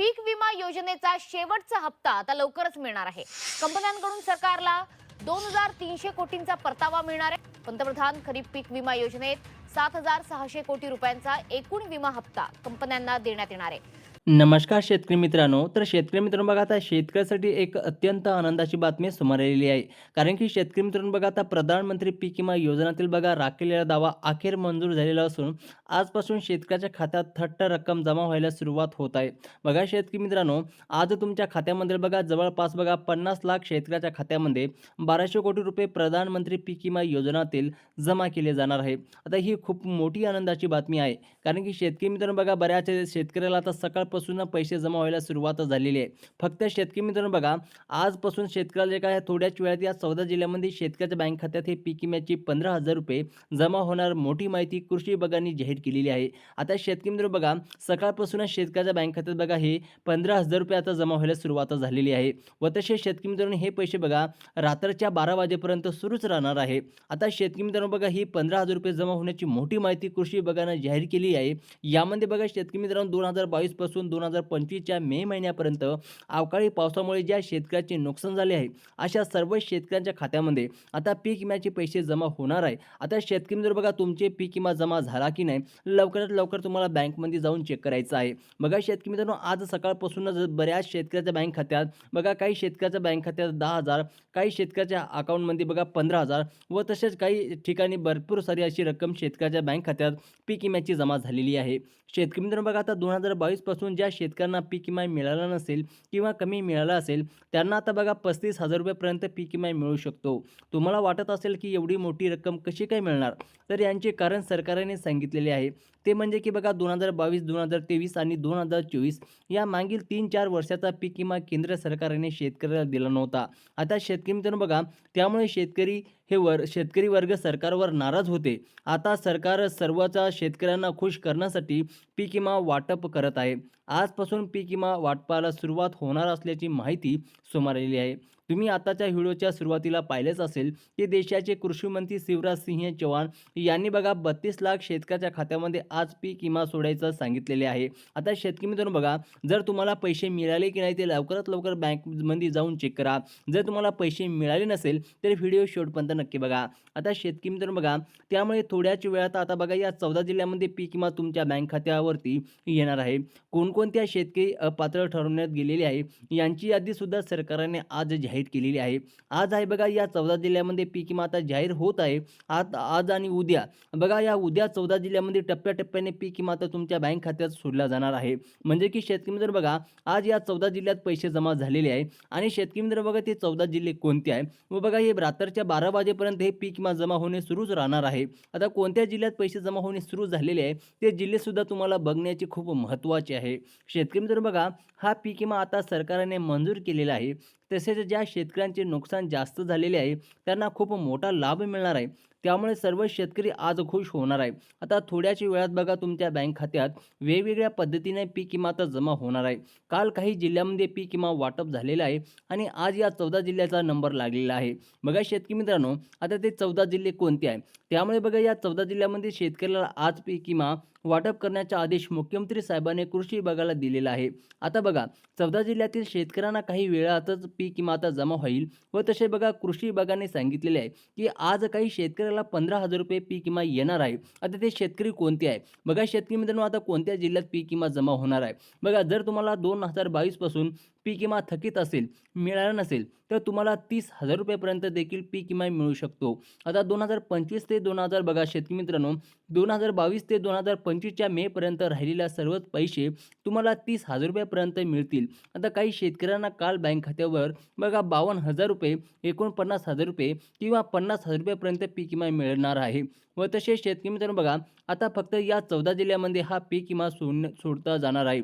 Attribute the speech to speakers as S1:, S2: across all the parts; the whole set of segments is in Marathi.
S1: पीक विमा योजनेचा शेवटचा हप्ता आता लवकरच मिळणार आहे. कंपन्यांकडून सरकारला दोन हजार तीनशे कोटींचा परतावा मिळणार आहे. पंतप्रधान खरीप पीक विमा योजनेत सात हजार सहाशे कोटी रुपयांचा एकूण विमा हप्ता कंपन्यांना देण्यात येणार आहे.
S2: नमस्कार शेतकरी मित्रांनो. तर शेतकरी मित्रांनो बघा आता शेतकऱ्यासाठी एक अत्यंत आनंदाची बातमी समोर आलेली आहे. कारण की शेतकरी मित्रांनो बघा आता प्रधानमंत्री पीक विमा योजनातील बघा राखलेला दावा अखेर मंजूर झालेला असून आजपासून शेतकऱ्याच्या खात्यात थट्ट रक्कम जमा व्हायला सुरुवात होत आहे. बघा शेतकरी मित्रांनो आज तुमच्या खात्यामध्ये बघा जवळपास बघा पन्नास लाख शेतकऱ्याच्या खात्यामध्ये बाराशे कोटी रुपये प्रधानमंत्री पीक विमा योजनातील जमा केले जाणार आहे. आता ही खूप मोठी आनंदाची बातमी आहे. कारण की शेतकरी मित्रांनो बघा बऱ्याच शेतकऱ्याला आता सकाळ आजपासून पैसे जमा व्हायला सुरुवात झालेली आहे. फक्त शेतकरी मित्रांनो बघा आजपासून शेतकऱ्याला जे काय थोड्याच वेळात या चौदा जिल्ह्यामध्ये शेतकऱ्याच्या बँक खात्यात हे पीक विम्याची पंधरा हजार रुपये जमा होणार मोठी माहिती कृषी विभागाने जाहीर केलेली आहे. आता शेतकरी मित्र बघा सकाळपासूनच शेतकऱ्याच्या बँक खात्यात बघा हे पंधरा हजार रुपये आता जमा व्हायला सुरुवात झालेली आहे. व तसेच शेतकरी मित्रांनो हे पैसे बघा रात्रीच्या बारा वाजेपर्यंत सुरूच राहणार आहे. आता शेतकरी मित्रांनो बघा ही पंधरा हजार रुपये जमा होण्याची मोठी माहिती कृषी विभागानं जाहीर केली आहे. यामध्ये बघा शेतकरी मित्रांनो दोन हजार बावीसपासून पासून दोन हजार पंचवीसच्या मे महिन्यापर्यंत अवकाळी पावसामुळे ज्या शेतकऱ्याचे नुकसान झाले आहे अशा सर्व शेतकऱ्यांच्या खात्यामध्ये आता पीक विम्याचे पैसे जमा होणार आहे. आता शेतकरी मित्र बघा तुमचे पीक विमा जमा झाला की नाही लवकरात लवकर तुम्हाला बँकमध्ये जाऊन चेक करायचं आहे. बघा शेतकरी मित्रांनो आज सकाळपासूनच बऱ्याच शेतकऱ्याच्या बँक खात्यात बघा काही शेतकऱ्याच्या बँक खात्यात दहा हजार काही शेतकऱ्याच्या अकाउंटमध्ये बघा पंधरा हजार व तसेच काही ठिकाणी भरपूर सारी अशी रक्कम शेतकऱ्याच्या बँक खात्यात पीक विम्याची जमा झालेली आहे. शेतकरी मित्रांनो बघा आता दोन हजार बावीसपासून ज्या शेतकऱ्यांना पीक विमा मिळाला नसेल किंवा कमी मिळाला असेल त्यांना आता बघा पस्तीस हजार रुपयापर्यंत पीक विमा मिळू शकतो. तुम्हाला वाटत असेल की एवढी मोठी रक्कम कशी काय मिळणार? तर यांचे कारण सरकारने सांगितलेले आहे. ते म्हणजे की बघा दोन हजार बावीस दोन हजार तेवीस आणि दोन हजार चोवीस या मागील तीन चार वर्षाचा पीक विमा केंद्र सरकारने शेतकऱ्याला दिला नव्हता. आता शेतकरी मित्रांनो बघा त्यामुळे शेतकरी हे वर शेतकरी वर्ग सरकारवर नाराज होते. आता सरकार सर्वचा शेतकऱ्यांना खुश करण्यासाठी पीक विमा वाटप करत आहे. आजपासून पीक विमा वाटपाला सुरुवात होणार असल्याची माहिती समोर आलेली आहे. तुम्ही आताच्या व्हिडिओच्या सुरुवातीला पाहिलेच असेल की देशाचे कृषीमंत्री शिवराज सिंह चौहान यांनी बघा बत्तीस लाख शेतकऱ्याच्या खात्यामध्ये आज पीक विमा सोडायचं सांगितलेले आहे. आता शेतकरी मित्रांनो बघा जर तुम्हाला पैसे मिळाले की नाही ते लवकरात लवकर बँकमध्ये जाऊन चेक करा. जर तुम्हाला पैसे मिळाले नसेल तर व्हिडिओ शेवटपर्यंत नक्की बघा. आता शेतकरी मित्रांनो बघा त्यामुळे थोड्याच वेळात आता बघा या चौदा जिल्ह्यामध्ये पीक विमा तुमच्या बँक खात्यावरती येणार आहे. कोणकोणत्या शेतकरी अपात्र ठरवण्यात गेलेले आहे यांची यादीसुद्धा सरकारने आज जाहीर केलेली आहे. आज आहे बघा या चौदा जिल्ह्यामध्ये पीक विमा आता जाहीर होत आहे. आज आज आणि उद्या. बघा या उद्या चौदा जिल्ह्यामध्ये टप्प्याटप्प्याने पीक विमा आता तुमच्या बँक खात्यात सोडला जाणार आहे. म्हणजे की शेतकरी मित्र बघा आज या चौदा जिल्ह्यात पैसे जमा झालेले आहे आणि शेतकरी मित्र बघा ते चौदा जिल्हे कोणते आहे व बघा हे रात्रीच्या बारा वाजेपर्यंत हे पीक विमा जमा होणे सुरूच राहणार आहे. आता कोणत्या जिल्ह्यात पैसे जमा होणे सुरू झालेले आहे? ते जिल्हेसुद्धा तुम्हाला बघण्याचे खूप महत्त्वाचे आहे. शेतकरी मित्र बघा हा पीक विमा आता सरकारने मंजूर केलेला आहे. तसेच ज्या शेतकऱ्यांचे नुकसान जास्त झालेले आहे त्यांना खूप मोठा लाभ मिळणार आहे. त्यामुळे सर्व शेतकरी आज खुश होणार आहे. आता थोड्याच वेळात बघा तुमच्या बँक खात्यात वेगवेगळ्या पद्धतीने पीक विमाचा जमा होणार आहे. काल काही जिल्ह्यामध्ये पीक विमा वाटप झालेलं आहे आणि आज या चौदा जिल्ह्याचा नंबर लागलेला आहे. बघा शेतकरी मित्रांनो आता ते चौदा जिल्हे कोणते आहे त्यामुळे बघा या चौदा जिल्ह्यामध्ये शेतकऱ्याला आज पीक विमा वाटप करण्याचा आदेश मुख्यमंत्री साहेबांनी कृषी विभागाला दिलेला आहे. आता बघा चौदा जिल्ह्यातील शेतकऱ्यांना काही वेळातच पीक विमा आता जमा होईल व तसे बघा कृषी विभागाने सांगितलेले आहे की आज काही शेतकऱ्याला पंधरा हजार रुपये पीक विमा येणार आहे. आता ते शेतकरी कोणते आहे? बघा शेतकरी मित्रांनो आता कोणत्या जिल्ह्यात पीक किंवा जमा होणार आहे? बघा जर तुम्हाला दोन हजार बावीसपासून पीक विमा थकीत असेल मिळाला नसेल तर तुम्हाला तीस हजार रुपयेपर्यंत देखील पीक विमा मिळू शकतो. आता दोन हजार पंचवीस ते दोन हजार बघा शेतकरी मित्रांनो दोन हजार बावीस ते दोन हजार पंचवीसच्या मेपर्यंत राहिलेल्या सर्वच पैसे तुम्हाला तीस हजार रुपयापर्यंत मिळतील. आता काही शेतकऱ्यांना काल बँक खात्यावर बघा बावन्न हजार रुपये एकोणपन्नास हजार रुपये किंवा पन्नास हजार रुपयापर्यंत पीक विमा मिळणार आहे. व तसेच शेतकरी मित्रांनो बघा आता फक्त या चौदा जिल्ह्यामध्ये हा पीक विमा सोडण्या सोडता जाणार आहे.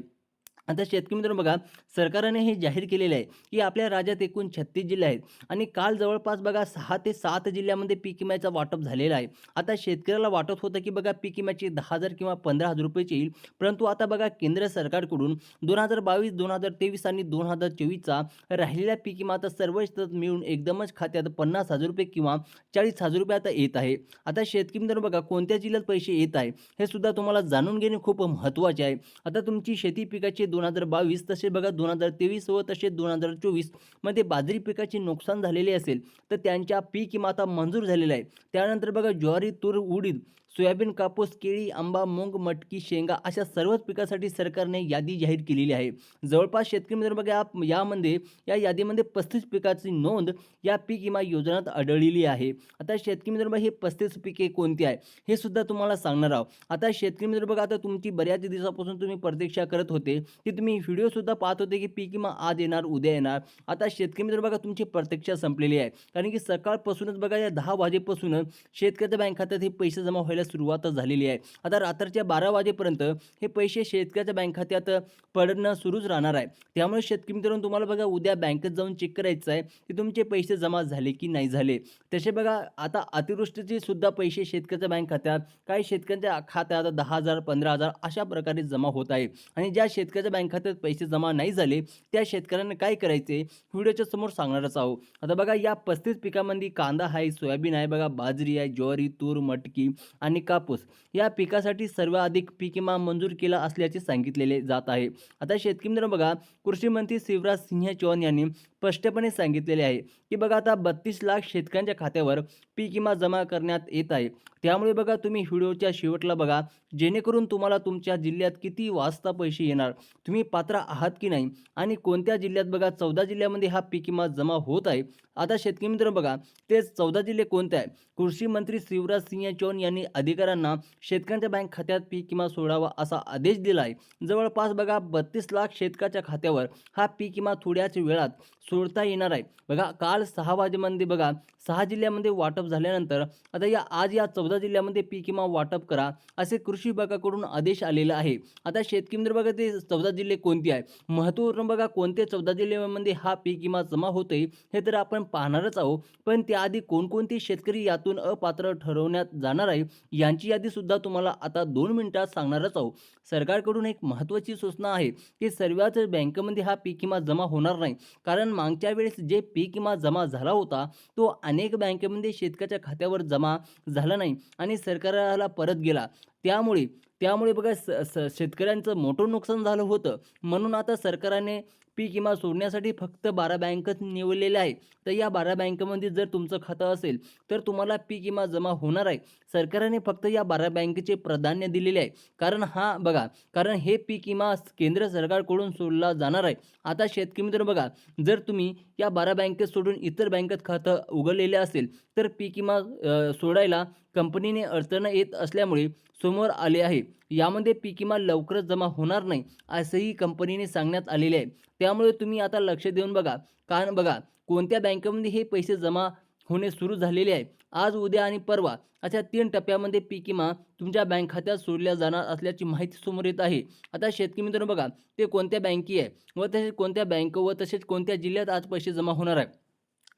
S2: आता शेतकरी मित्रांनो बघा सरकारने हे जाहीर केलेले आहे की आपल्या राज्यात एकूण छत्तीस जिल्हे आहेत आणि काल जवळपास बघा सहा ते सात जिल्ह्यामध्ये पीक विम्याचा वाटप झालेला आहे. आता शेतकऱ्याला वाटत होतं की बघा पीक विम्याची दहा हजार किंवा पंधरा हजार रुपयेची येईल परंतु आता बघा केंद्र सरकारकडून दोन हजार बावीस दोन हजार तेवीस आणि दोन हजार चोवीसचा राहिलेल्या पीक विमा आता सर्व मिळून एकदमच खात्यात पन्नास हजार रुपये किंवा चाळीस हजार रुपये आता येत आहे. आता शेतकरी मित्रांनो बघा कोणत्या जिल्ह्यात पैसे येत आहे हे सुद्धा तुम्हाला जाणून घेणे खूप महत्त्वाचे आहे. आता तुमची शेती पिकाचे दोन हजार बावीस तसे बघा दोन हजार तेवीस व तसे दोन हजार चोवीसमध्ये बाजरी पिकाचे नुकसान झालेले असेल तर त्यांच्या पीक विमा आता मंजूर झालेला आहे. त्यानंतर बघा ज्वारी तूर उडीद सोयाबीन कापूस केळी आंबा मूग मटकी शेंगा अशा सर्वच पिकासाठी सरकारने यादी जाहीर केलेली आहे. जवळपास शेतकरी मित्र बघा या- यामध्ये या यादीमध्ये पस्तीस पिकाची नोंद या पीक विमा योजनेत आढळलेली आहे. आता शेतकरी मित्र बघा हे पस्तीस पिके कोणती आहे हे सुद्धा तुम्हाला सांगणार आहोत. आता शेतकरी मित्र बघा आता तुमची बऱ्याच दिवसापासून तुम्ही प्रतीक्षा करत होते. की तुम्ही व्हिडिओसुद्धा पाहत होते की पीक विमा आज येणार उद्या येणार. आता शेतकरी मित्र बघा तुमची प्रतीक्षा संपलेली आहे. कारण की सकाळपासूनच बघा या दहा वाजेपासूनच शेतकऱ्याच्या बँक खात्यात हे पैसे जमा व्हायला सुरुवात झालेली आहे. आता रात्रीच्या बारा वाजेपर्यंत हे पैसे शेतकऱ्याच्या बँक खात्यात पडणं सुरूच राहणार आहे. त्यामुळे शेतकरी मित्रांनो तुम्हाला बघा उद्या बँकेत जाऊन चेक करायचं आहे की तुमचे पैसे जमा झाले की नाही झाले. तसे बघा आता अतिवृष्टीचे सुद्धा पैसे शेतकऱ्याच्या बँक खात्यात काही शेतकऱ्यांच्या खात्यात दहा हजार पंधरा हजार अशा प्रकारे जमा होत आहे. आणि ज्या शेतकऱ्याच्या बँक खात्यात पैसे जमा नाही झाले त्या शेतकऱ्यांना काय करायचे? व्हिडिओच्या समोर सांगणारच आहोत. आता बघा या पस्तीस पिकामध्ये कांदा आहे सोयाबीन आहे बघा बाजरी आहे ज्वारी तूर मटकी आणि कापूस. या पिकासाठी सर्वाधिक पीक विमा मंजूर केला असल्याचे सांगितलेले जात आहे. आता शेतकरी मित्रांनो बघा कृषी मंत्री शिवराज सिंह चौहान यांनी स्पष्टपणे सांगितलेले आहे की बघा आता बत्तीस लाख शेतकऱ्यांच्या खात्यावर पीक विमा जमा करण्यात येत आहे. त्यामुळे बघा तुम्ही व्हिडिओच्या शेवटला बघा जेणेकरून तुम्हाला तुमच्या जिल्ह्यात किती वाजता पैसे येणार? तुम्ही पात्र आहात की नाही? आणि कोणत्या जिल्ह्यात? बघा चौदा जिल्ह्यामध्ये हा पीक विमा जमा होत आहे. आता शेतकरी मित्र बघा तेच चौदा जिल्हे कोणते आहे कृषी मंत्री शिवराज सिंह चौहान यांनी अधिकाऱ्यांना शेतकऱ्यांच्या बँक खात्यात पीक विमा सोडावा असा आदेश दिला आहे. जवळपास बघा बत्तीस लाख शेतकऱ्याच्या खात्यावर हा पीक विमा थोड्याच वेळात सोडता येणार आहे. बघा काल सहा वाजेमध्ये बघा सहा जिल्ह्यामध्ये वाटप झाल्यानंतर आता या आज या चौदा जिल्ह्यामध्ये पीक विमा वाटप करा असे कृषी विभागाकडून आदेश आलेला आहे. आता शेतकरी मित्र बघा ते चौदा जिल्हे कोणते आहे महत्त्वपूर्ण बघा कोणते चौदा जिल्ह्यामध्ये हा पीक विमा जमा होतोय हे तर आपण पाहणारच आहोत. पण त्याआधी कोणकोणते शेतकरी यातून अपात्र ठरवण्यात जाणार आहे यांची यादी सुद्धा तुम्हाला आता दोन मिनिटात सांगणारच आहोत. सरकारकडून एक महत्त्वाची सूचना आहे की सर्वच बँकेमध्ये हा पीक विमा जमा होणार नाही. कारण मागच्या वेळेस जे पीक विमा जमा झाला होता तो अनेक बँकेमध्ये शेतकऱ्याच्या खात्यावर जमा झाला नाही आणि सरकारला परत गेला. त्यामुळे त्यामुळे बघा स स शेतकऱ्यांचं मोठं नुकसान झालं होतं. म्हणून आता सरकारने पीक विमा सोडण्यासाठी फक्त बारा बँकच निवडलेल्या आहे. तर या बारा बँकेमध्ये जर तुमचं खातं असेल तर तुम्हाला पीक विमा जमा होणार आहे. सरकारने फक्त या बारा बँकेचे प्राधान्य दिलेले आहे. कारण हा बघा कारण हे पीक विमा केंद्र सरकारकडून सोडला जाणार आहे. आता शेतकरी मित्र बघा जर तुम्ही या बारा बँकेत सोडून इतर बँकेत खातं उघडलेले असेल तर पीक विमा सोडायला कंपनीने अडचण येत असल्यामुळे समोर आले आहे. यामध्ये पीक विमा लवकरच जमा होणार नाही असंही कंपनीने सांगण्यात आलेले आहे. त्यामुळे तुम्ही आता लक्ष देऊन बघा. कारण बघा कोणत्या बँकेमध्ये हे पैसे जमा होणे सुरू झालेले आहे? आज उद्या आणि परवा अशा तीन टप्प्यामध्ये पीक विमा तुमच्या बँक खात्यात सोडल्या जाणार असल्याची माहिती समोर येत आहे. आता शेतकरी मित्रांनो बघा ते कोणत्या बँकी आहे व तसेच कोणत्या बँक व तसेच कोणत्या जिल्ह्यात आज पैसे जमा होणार आहे?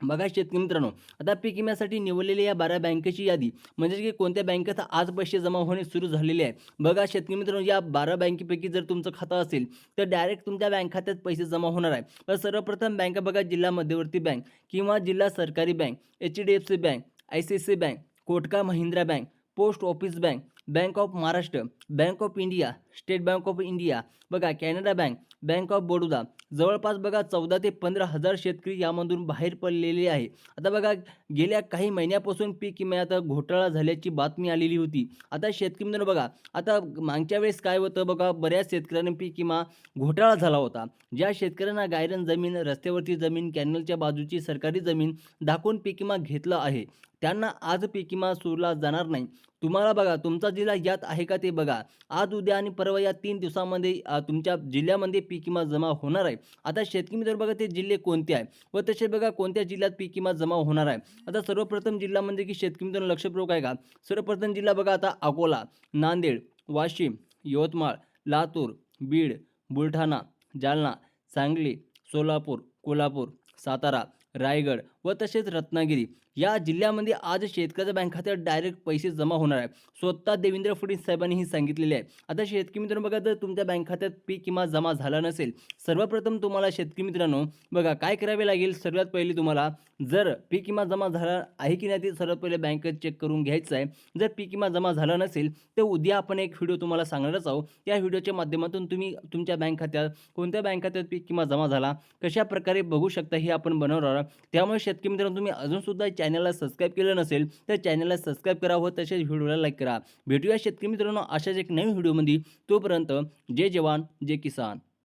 S2: बघा शेतकरी मित्रांनो आता पीक विम्यासाठी निवडलेल्या या बारा बँकेची यादी म्हणजे की कोणत्या बँकेत आज पैसे जमा होणे सुरू झालेले आहे? बघा शेतकरी मित्रांनो या बारा बँकेपैकी जर तुमचं खातं असेल तर डायरेक्ट तुमच्या बँक खात्यात पैसे जमा होणार आहे. तर सर्वप्रथम बँक बघा जिल्हा मध्यवर्ती बँक किंवा जिल्हा सरकारी bank H D F C bank I C C bank Kotak Mahindra bank post office bank bank of Maharashtra bank of India state bank of India बघा Canada bank bank of Baroda जवळपास बघा चौदा ते पंधरा हजार शेतकरी यामधून बाहेर पडलेले आहे. आता बघा गेल्या काही महिन्यापासून पीक विम्यात घोटाळा झाल्याची बातमी आलेली होती. आता शेतकरी मित्रांनो बघा आता मागच्या वेळेस काय होतं बघा बऱ्याच शेतकऱ्यांनी पीक विमा घोटाळा झाला होता. ज्या शेतकऱ्यांना गायरन जमीन रस्त्यावरची जमीन कॅनलच्या बाजूची सरकारी जमीन दाखवून पीक विमा घेतला आहे. त्यांना आज पीक विमा सोडला जाणार नाही. तुम्हाला बघा तुमचा जिल्हा यात आहे का ते बघा. आज उद्या आणि परवा या तीन दिवसामध्ये तुमच्या जिल्ह्यामध्ये पीक विमा जमा होणार आहे. आता शेतकरी मित्र बघा ते जिल्हे कोणते आहे? व तसे बघा कोणत्या जिल्ह्यात पीक विमा जमा होणार आहे? आता सर्वप्रथम जिल्हा म्हणजे की शेतकरी मित्रांनो लक्षपूर्वक आहे का? सर्वप्रथम जिल्हा बघा आता अकोला नांदेड वाशिम यवतमाळ लातूर बीड बुलढाणा जालना सांगली सोलापूर कोल्हापूर सातारा रायगड व तसेच रत्नागिरी. या जिल्ह्यामध्ये आज शेतकऱ्याच्या बँक खात्यात डायरेक्ट पैसे जमा होणार आहे स्वतः देवेंद्र फडणवीस साहेबांनी ही सांगितलेले आहे. आता शेतकरी मित्रांनो बघा जर तुमच्या बँक खात्यात पीक किंवा जमा झाला नसेल सर्वप्रथम तुम्हाला शेतकरी मित्रांनो बघा काय करावे लागेल? सर्वात पहिले तुम्हाला जर पीक किंवा जमा झाला आहे की नाही ते सर्वात पहिले बँकेत चेक करून घ्यायचं आहे. जर पीक किंवा जमा झाला नसेल तर उद्या आपण एक व्हिडिओ तुम्हाला सांगणारच आहोत. त्या व्हिडिओच्या माध्यमातून तुम्ही तुमच्या बँक खात्यात कोणत्या बँक खात्यात पीक किंवा जमा झाला कशा प्रकारे बघू शकता हे आपण बनवणार आहोत. त्यामुळे शेतकरी मित्रांनो तुम्ही अजूनसुद्धा चॅनलला सबस्क्राईब केलं नसेल तर चॅनलला सबस्क्राईब करा व तसेच व्हिडिओला लाईक करा. भेटूया शेतकरी मित्रांनो अशाच एक नवीन व्हिडिओमध्ये. तोपर्यंत जय जवान जय किसान.